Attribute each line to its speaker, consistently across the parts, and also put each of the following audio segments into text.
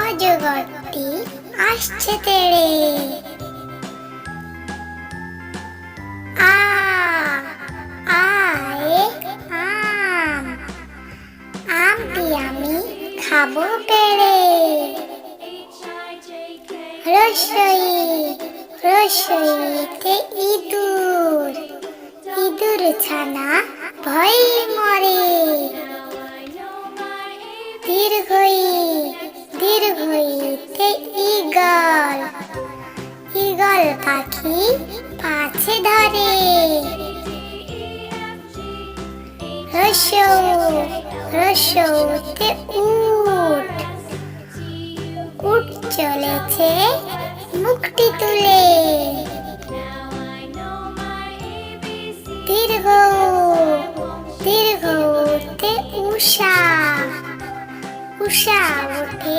Speaker 1: অজগরটি আসছে তেড়ে। আ আয়ে আম। আমটি আমি খাব পেড়ে। রসই, রসইতে ইঁদুর। ইঁদুর ছানা ভয় পাখি পাছে ধরে। রসৌ, রসৌতে উট উট চলেছে মুখটি তুলে। দীর্ঘ, দীর্ঘতে উষা উষা ওঠে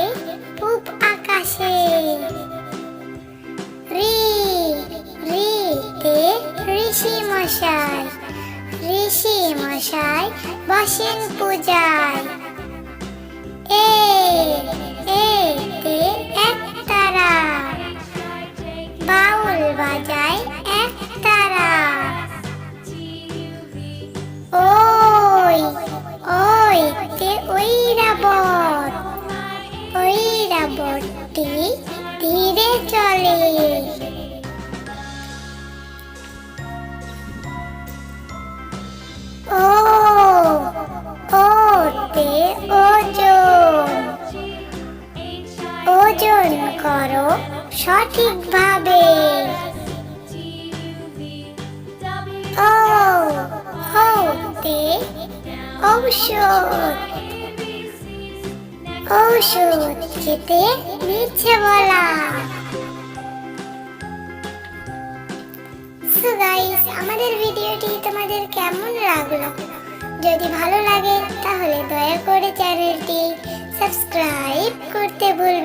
Speaker 1: মশাই। ঋষি মশাই, বসেন পূজায়। এ এতে এক তারা। বাউল বাজায় এক তারা। ওই ওই তে ওই রাবত ওই রাবতটি ধীরে চলে। ওজন করো সঠিকভাবে। ও ওতে ঔষধ। ঔষধ খেতে মিছে বলা। সো গাইস আমাদের ভিডিওটি তোমাদের কেমন লাগল? যদি ভালো লাগে, তাহলে দয়া করে চ্যানেলটি সাবস্ক্রাইব করতে ভুলবে